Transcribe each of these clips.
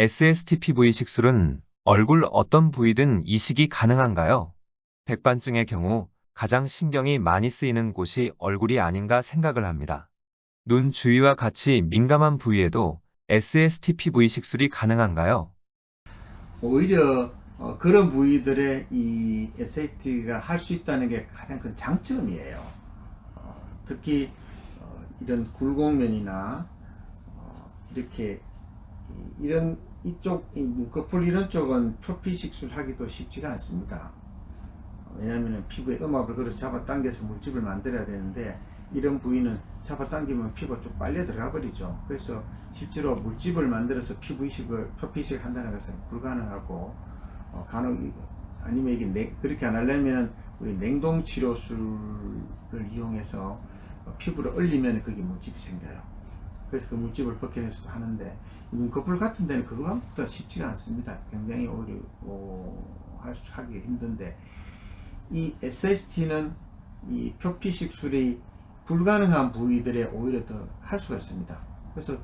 SST 피부 이식술은 얼굴 어떤 부위든 이식이 가능한가요? 백반증의 경우 가장 신경이 많이 쓰이는 곳이 얼굴이 아닌가 생각을 합니다. 눈 주위와 같이 민감한 부위에도 SST 피부 이식술이 가능한가요? 오히려 어, 그런 부위들의 이 SAT가 할 수 있다는 게 가장 큰 장점이에요. 어, 특히 어, 이런 굴곡면이나 어, 이렇게 이- 이런 이쪽 이 눈꺼풀 이런 쪽은 표피 식술 하기도 쉽지가 않습니다. 어, 왜냐하면 피부에 음압을 걸어서 잡아당겨서 물집을 만들어야 되는데 이런 부위는 잡아당기면 피부가 쭉 빨려 들어가 버리죠. 그래서 실제로 물집을 만들어서 피부 이식을 표피 이식을 한다는 것은 불가능하고 어, 간혹 이- 아니면 이게 냉- 그렇게 안 하려면 우리 냉동 치료술을 이용해서 어, 피부를 얼리면 거기 물집이 생겨요. 그래서 그 물집을 벗겨내서도 하는데 눈꺼풀 같은 데는 그거보다 쉽지가 않습니다. 굉장히 오히려 어, 하기 힘든데 이 SST는 이 표피식 술이 불가능한 부위들에 오히려 더 할 수가 있습니다. 그래서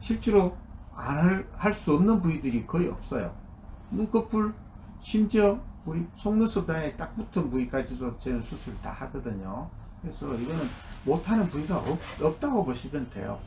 실제로 안 할 수 없는 부위들이 거의 없어요. 눈꺼풀, 심지어 우리 속눈썹 단에 딱 붙은 부위까지도 저는 수술 다 하거든요. 그래서 이거는 못하는 부위가 없, 없다고 보시면 돼요.